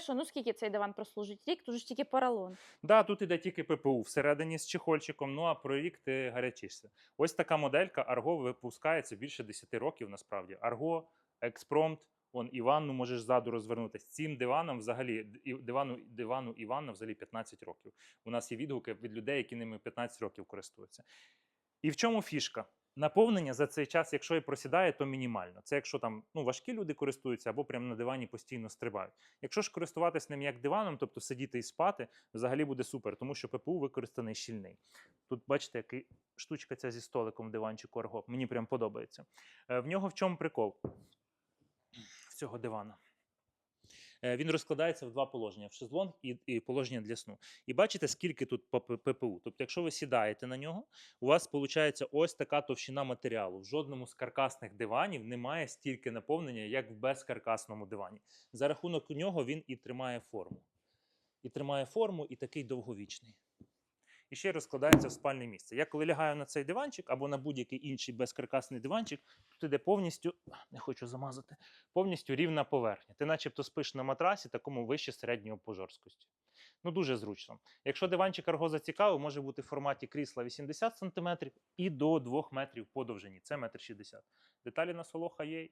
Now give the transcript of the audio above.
Що, ну скільки цей диван прослужить? Рік, тут ж тільки поролон. Да, тут іде тільки ППУ всередині з чехольчиком, ну а про рік ти гарячишся. Ось така моделька Арго випускається більше 10 років насправді. Арго, Експромт, он Іванну можеш ззаду розвернутися. Цим диваном взагалі дивану, дивану Іванна взагалі 15 років. У нас є відгуки від людей, які ними 15 років користуються. І в чому фішка? Наповнення за цей час, якщо і просідає, то мінімально. Це якщо там ну, важкі люди користуються або прямо на дивані постійно стрибають. Якщо ж користуватись ним як диваном, тобто сидіти і спати, взагалі буде супер, тому що ППУ використаний щільний. Тут бачите, який штучка ця зі столиком диванчику Арго. Мені прям подобається. Е, В нього в чому прикол в цього дивана? Е, Він розкладається в два положення: в шезлонг і, і положення для сну. І бачите, скільки тут ППУ. Тобто, якщо ви сідаєте на нього, у вас виходить ось така товщина матеріалу. В жодному з каркасних диванів немає стільки наповнення, як в безкаркасному дивані. За рахунок нього він і тримає форму. І тримає форму, і такий довговічний. І ще й розкладається в спальне місце. Я коли лягаю на цей диванчик або на будь-який інший безкаркасний диванчик, тут іде повністю, не хочу замазати, повністю рівна поверхня. Ти начебто спиш на матрасі, такому вище середнього по жорсткості. Ну, дуже зручно. Якщо диванчик Арго зацікавив, може бути в форматі крісла 80 см і до 2 метрів по довжині. Це 1,60 м. Деталі на солоха є,